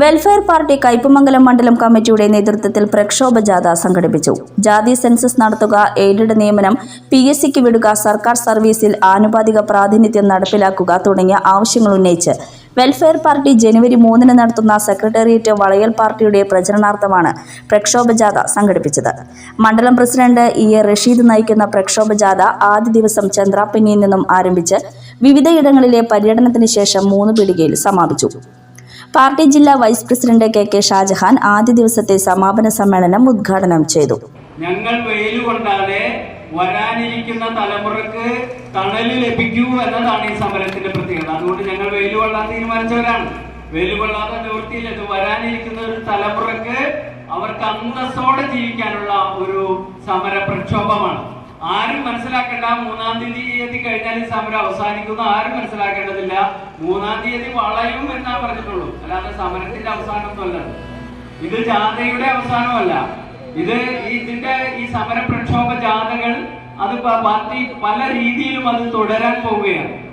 Welfare party Kaipamangalam മണ്ഡലം കമ്മിറ്റിയുടെ നേതൃത്വത്തിൽ പ്രക്ഷോഭ ജാഥ സംഘടിപ്പിച്ചു. ജാതി സെൻസസ് നടത്തുക എയ്ഡഡ് നിയമനം പി എസ് സിക്ക് വിടുക സർക്കാർ സർവീസിൽ ആനുപാതിക പ്രാതിനിധ്യം നടപ്പിലാക്കുക തുടങ്ങിയ ആവശ്യങ്ങൾ ഉന്നയിച്ച് വെൽഫെയർ പാർട്ടി ജനുവരി മൂന്നിന് നടത്തുന്ന സെക്രട്ടേറിയറ്റ് വളയൽ പാർട്ടിയുടെ പ്രചരണാർത്ഥമാണ് പ്രക്ഷോഭ ജാഥ സംഘടിപ്പിച്ചത്. മണ്ഡലം പ്രസിഡന്റ് ഇ എ റഷീദ് നയിക്കുന്ന പ്രക്ഷോഭ ജാഥ ആദ്യ ദിവസം ചന്ദ്രാപ്പിന്നിയിൽ നിന്നും ആരംഭിച്ച് വിവിധയിടങ്ങളിലെ പര്യടനത്തിന് ശേഷം മൂന്ന് പിടികയിൽ സമാപിച്ചു. പാർട്ടി ജില്ലാ vice president K K Shajahan ആദ്യ ദിവസത്തെ സമാപന സമ്മേളനം ഉദ്ഘാടനം ചെയ്തു. ഞങ്ങൾ വരാനിരിക്കുന്ന തലമുറയ്ക്ക് തണൽ ലഭിക്കൂ എന്നതാണ് ഈ സമരത്തിന്റെ പ്രത്യേകത. അതുകൊണ്ട് ഞങ്ങൾ വെയിൽ കൊള്ളാൻ തീരുമാനിച്ചവരാണ്. വെയിൽ കൊള്ളാതെ നിവൃത്തിയില്ല വരാനിരിക്കുന്ന ഒരു തലമുറയ്ക്ക് അവർക്ക് അന്തസ്സോടെ ജീവിക്കാനുള്ള ഒരു സമര പ്രക്ഷോഭമാണ് ആരും മനസ്സിലാക്കേണ്ട. മൂന്നാം തീയതി കഴിഞ്ഞാൽ ഈ സമരം അവസാനിക്കുന്നു. ആരും മനസ്സിലാക്കേണ്ടതില്ല. മൂന്നാം തീയതി വളയും എന്നാ പറഞ്ഞിട്ടുള്ളൂ. അല്ലാതെ സമരത്തിന്റെ അവസാനമൊന്നുമല്ല. ഇത് ജാഥയുടെ അവസാനമല്ല. ഇത് ഇതിന്റെ ഈ സമര പ്രക്ഷോഭ ജാഥകൾ അത് പാർട്ടി പല രീതിയിലും അത് തുടരാൻ പോവുകയാണ്.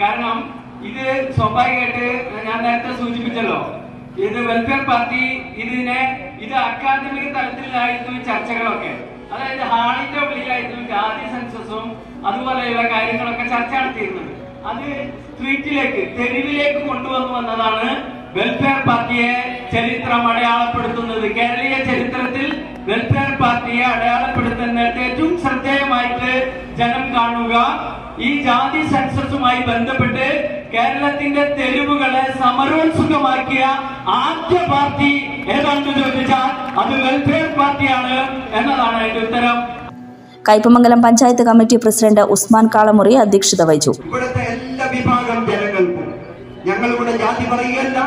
കാരണം ഇത് സ്വാഭാവികമായിട്ട് ഞാൻ നേരത്തെ സൂചിപ്പിച്ചല്ലോ. ഇത് വെൽഫെയർ പാർട്ടി ഇതിനെ ഇത് അക്കാദമിക തലത്തിലായിരുന്നു ചർച്ചകളൊക്കെ. അതായത് ഹാളിന്റെ ഉള്ളിലായിരുന്നു ജാതി സെൻസസും അതുപോലെയുള്ള കാര്യങ്ങളൊക്കെ ചർച്ച നടത്തിയിരുന്നത്. അത് സ്ട്രീറ്റിലേക്ക് തെരുവിലേക്ക് കൊണ്ടുവന്നു വന്നതാണ് വെൽഫെയർ പാർട്ടിയെ ചരിത്രം അടയാളപ്പെടുത്തുന്നത്. കേരളീയ ചരിത്രത്തിൽ വെൽഫെയർ പാർട്ടിയെ അടയാളപ്പെടുത്തുന്ന ഏറ്റവും ശ്രദ്ധേയമായിട്ട് ജനം കാണുക. ഈ ജാതി സെൻസസുമായി ബന്ധപ്പെട്ട് കേരളത്തിന്റെ തെരുവുകളെ സമരോത്സുകമാക്കിയ ആദ്യ പാർട്ടി ഏതാണെന്ന് ചോദിച്ചാൽ അത് വെൽഫെയർ പാർട്ടിയാണ് എന്നതാണ് അതിന്റെ ഉത്തരം. കയ്പമംഗലം പഞ്ചായത്ത് കമ്മിറ്റി പ്രസിഡന്റ് ഉസ്മാൻ കാളമുറി അധ്യക്ഷത വഹിച്ചു. ഇവിടുത്തെ എല്ലാ വിഭാഗം ജനങ്ങൾക്കും ഞങ്ങളിവിടെ ജാതി പറയുകയല്ല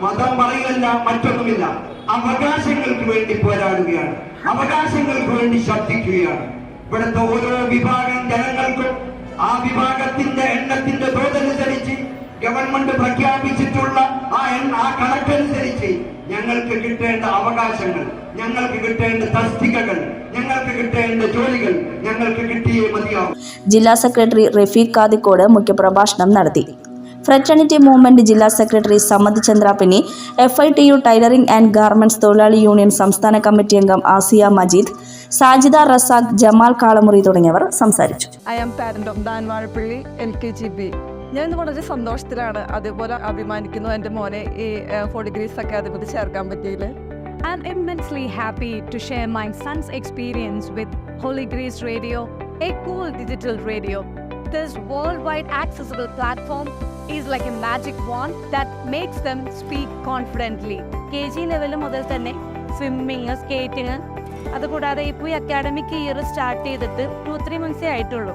മതം പറയുകയല്ല മറ്റൊന്നുമില്ല. അവകാശങ്ങൾക്ക് വേണ്ടി പോരാടുകയാണ്. അവകാശങ്ങൾക്ക് വേണ്ടി ശബ്ദിക്കുകയാണ്. ഇവിടുത്തെ ഓരോ വിഭാഗം ജനങ്ങൾക്കും ആ വിഭാഗത്തിന്റെ എണ്ണത്തിന്റെ തോതനുസരിച്ച് ഗവൺമെന്റ് പ്രഖ്യാപിച്ചിട്ടുള്ള ആ ആ കണക്കനുസരിച്ച് ഞങ്ങൾക്ക് കിട്ടേണ്ട അവകാശങ്ങൾ ഞങ്ങൾക്ക് കിട്ടേണ്ട തസ്തികകൾ ഞങ്ങൾക്ക് കിട്ടേണ്ട ജോലികൾ ഞങ്ങൾക്ക് കിട്ടിയേ മതിയാവും. ജില്ലാ സെക്രട്ടറി റഫീഖ് കാദിക്കോട് മുഖ്യപ്രഭാഷണം നടത്തി. ഫ്രറ്റേണിറ്റി മൂവ്മെന്റ് ജില്ലാ secretary Sammath Chandrappini F I T U tailoring and garments തൊഴിലാളി യൂണിയൻ സംസ്ഥാന കമ്മിറ്റി അംഗം ആസിയ മജീദ് സാജിദ റസാഖ് ജമാൽ കാളമുറി തുടങ്ങിയവർ സംസാരിച്ചു. I am parent of Dan Vazhappally L K G B ഞാൻ വളരെ സന്തോഷത്തിലാണ് അതേപോലെ അഭിമാനിക്കുന്നു എന്റെ മോനെ ഈ ഫോട്ടോഗ്രീസ് അക്കാദമിയിൽ ചേർക്കാൻ പറ്റിയതിൽ I'm immensely happy to share my son's experience with Holy Grace Radio, a cool digital radio. This worldwide accessible platform is like a magic wand that makes them speak confidently. K G level മുതൽ തന്നെ swimming skating അതുകൂടാതെ ഇപ്പോൾ ഈ academic year start ചെയ്തിട്ട് two three മന്ത്സേ ആയിട്ടുള്ളൂ